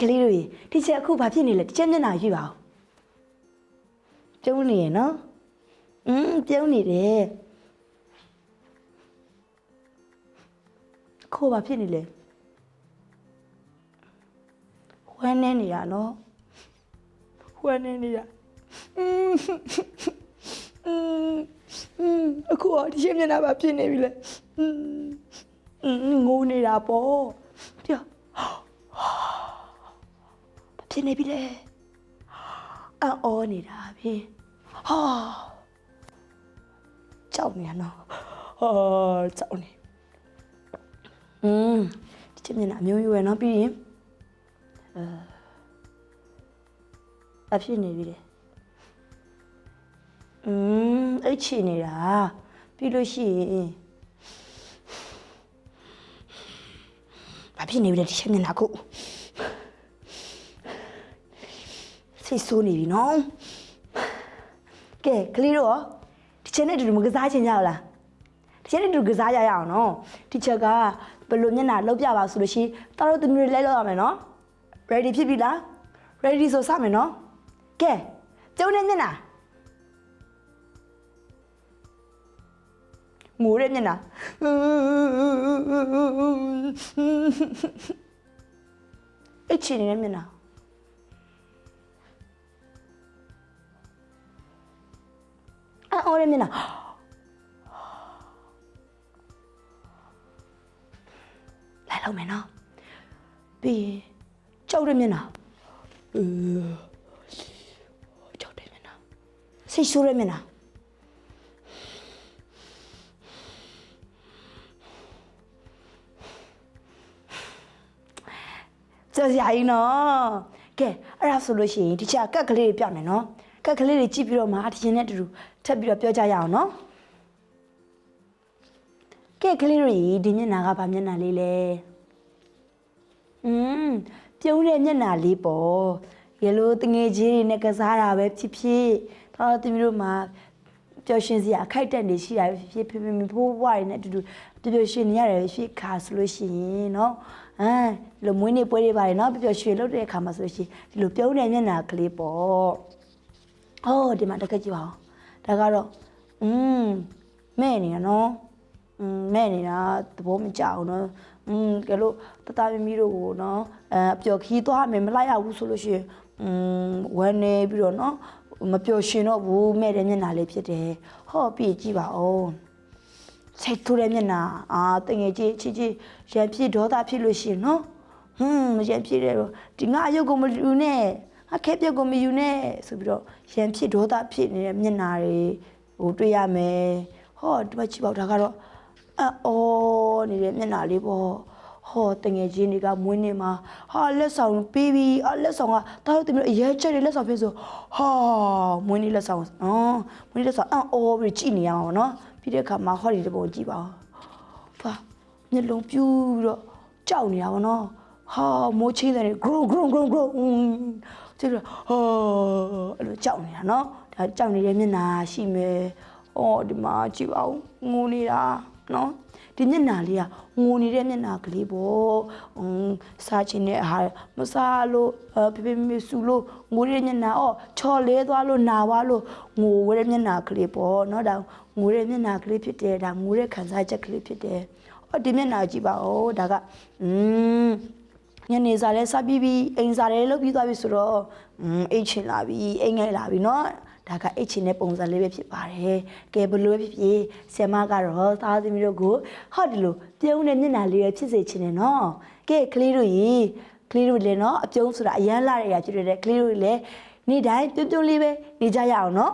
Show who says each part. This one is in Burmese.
Speaker 1: ကလေးတို့ရေဒီချက်အခုဘာဖြစ်နေလဲဒီချက်မျက်နှာကြည့်ပါဦးပြုံးနေရနော်อืมပြုံးနေတယ်အခုဘာဖြစ်နေလဲဝမ်းနေနေတာနော်ဝမ်းနေနေတာอืมอืมอืมအခုကဒီချက်မျက်နှာဘာဖြစ်နေပြီလဲอืมอืมငိုနေတာပေါ့ကြောက် ဘာ ဖြစ်နေပြီလဲအံ့ဩနေတာဖြင့်ဟာကြောက်နေရနော်ဟာကြောက်နေอืมဒီချက်မျက်နှာအမျိုးမျိုးပဲเนาะပြီးရင်အဲဘာဖြစ်နေပြီလဲอืมအဲ့ချီနေတာပြီးလို့ရှိရင်ဘာဖြစ်နေပြီလဲဒီချက်မျက်နှာကို စိတ်ဆိုးနေပြီနော်ကဲကလေးတို့ရောဒီချက်နဲ့အတူတူမကစားချင်ကြဘူးလားဒီချက်နဲ့အတူတူကစားကြရအောင်နော်ဒီချက်ကဘယ်လိုမျက်နှာလောက်ပြပါဆိုလို့ရှိရင်တားတို့သမီးတွေလဲလောက်ရမယ်နော် ready ဖြစ်ပြီလား ready ဆိုစမယ်နော်ကဲကျုံတဲ့မျက်နှာငိုတဲ့မျက်နှာအချင်နေတဲ့မျက်နှာ အော်ရမျက်နှာလိုက်လောက်မယ်နော်ပြီးရင်ကြောက်တဲ့မျက်နှာအဲကြောက်တဲ့မျက်နှာစိတ်ဆိုးတဲ့မျက်နှာကြောက်စရာကြီးနော် ကဲအဲ့ဒါဆိုလို့ရှိရင်ဒီချက်ကက်ကလေးတွေပြမယ်နော်ကက်ကလေးတွေကြည့်ပြီးတော့မှအတင်နဲ့အတူတူထပ်ပြီးတော့ပြောကြရအောင်နော်ကက်ကလေးတွေဒီမျက်နှာကဗာမျက်နှာလေးလဲอืมပြုံးတဲ့မျက်နှာလေးပေါ့ရလိုတငယ်ချင်းတွေနဲ့ကစားတာပဲဖြစ်ဖြစ်တော့တမီးတို့မှာပျော်ရွှင်စရာအခိုက်အတန့်တွေရှိတာပဲဖြစ်ဖြစ်ဖြစ်ဖြစ်ဖိုးဘွားတွေနဲ့အတူတူ ပျော်ပျော်ရွှင်နေရတယ်ပဲဖြစ်ခါဆိုလို့ရှိရင်เนาะအဲဒီလိုမွေးနေ့ပွဲတွေပါတယ်เนาะပျော်ပျော်ရွှင်လုပ်တဲ့အခါမှာဆိုလို့ရှိရင်ဒီလိုပြုံးတဲ့မျက်နှာကလေးပေါ့ ဟောဒီမှာတကက်ကြည့်ပါဦးဒါကတော့อืมမဲ့နေရနော်อืมမဲ့နေတာသဘောမကျအောင်နော်อืมကဲလို့တတမီမီတို့ကိုနော်အဲအပျော်ခီးသွားမယ်မလိုက်ရဘူးဆိုလို့ရှိရင်อืมဝမ်းနေပြီးတော့နော်မပျော်ရှင်တော့ဘူးမဲ့တဲ့မျက်နှာလေးဖြစ်တယ်ဟောပြည့်ကြည့်ပါဦး စိတ်ထိုးတဲ့မျက်နှာအာတငယ်ချင်းချစ်ချစ်ရံဖြစ်ဒေါသဖြစ်လို့ရှိရင်နော်ဟွန်းရံဖြစ်တယ်တော့ဒီငါအယုတ်ကိုမလူနဲ့အခဲပြက်ကိုမယူနဲ့ဆိုပြီးတော့ရံဖြစ်ဒေါသဖြစ်နေတဲ့မျက်နှာတွေဟိုတွေ့ရမယ်ဟောဒီမှာကြည့်ပါဦးဒါကတော့အော်နေတဲ့မျက်နှာလေးပေါ့ ဟောတငယ်ချင်းတွေကမွေးနေမှာဟာလက်ဆောင်ပေးပြီးအလက်ဆောင်ကတားလို့တင်ပြီးအရဲချက်တွေလက်ဆောင်ပေးဆိုဟာမွေးနေလက်ဆောင်နော်မွေးနေလက်ဆောင်အော်ပြီးကြည့်နေရအောင်နော်ပြီးတဲ့အခါမှာဟောဒီတပုံကြည့်ပါဦးဖာမျက်လုံးပြူးပြီးတော့ကြောက်နေတာပေါ့နော်ဟာမိုးချင်းတယ် grow grow grow grow ကျတော့ဟောအဲ့လိုကြောက်နေတာနော်ဒါကြောက်နေတဲ့မျက်နှာရှိမယ်အော်ဒီမှာကြည့်ပါဦးငိုနေတာ နော်ဒီမျက်နှာလေးကငိုနေတဲ့မျက်နှာကလေးပေါ့အင်းစားချင်တဲ့အာမစားလို့အဖေဖေမေဆူလို့ငိုနေတဲ့မျက်နှာအော်ချော်လဲသွားလို့နာသွားလို့ငိုတဲ့မျက်နှာကလေးပေါ့နော်ဒါငိုတဲ့မျက်နှာကလေးဖြစ်တယ်ဒါငိုတဲ့ခံစားချက်ကလေးဖြစ်တယ်အော်ဒီမျက်နှာကြည့်ပါဦးဒါကอืม ညနေစာလဲစပြီးပြီးအိမ်စာလဲလုပ်ပြီးသွားပြီဆိုတော့อืมအိတ်ချင်လာပြီအိမ်ငယ်လာပြီเนาะ ဒါကအိတ်ချင်တဲ့ပုံစံလေးပဲဖြစ်ပါတယ်ကဲဘလို့ဖြစ်ဖြစ်ဆရာမကတော့သားသမီးတို့ကိုဟောဒီလိုပြုံးတဲ့မျက်နှာလေးပဲဖြစ်စေချင်တယ်နော်ကဲကလေးတို့ရေကလေးတို့လည်းနော်အပြုံးဆိုတာအရန်လာတဲ့အရာဖြစ်တဲ့ကလေးတို့လည်းနေ့တိုင်းပြုံးပြုံးလေးပဲနေကြရအောင်နော်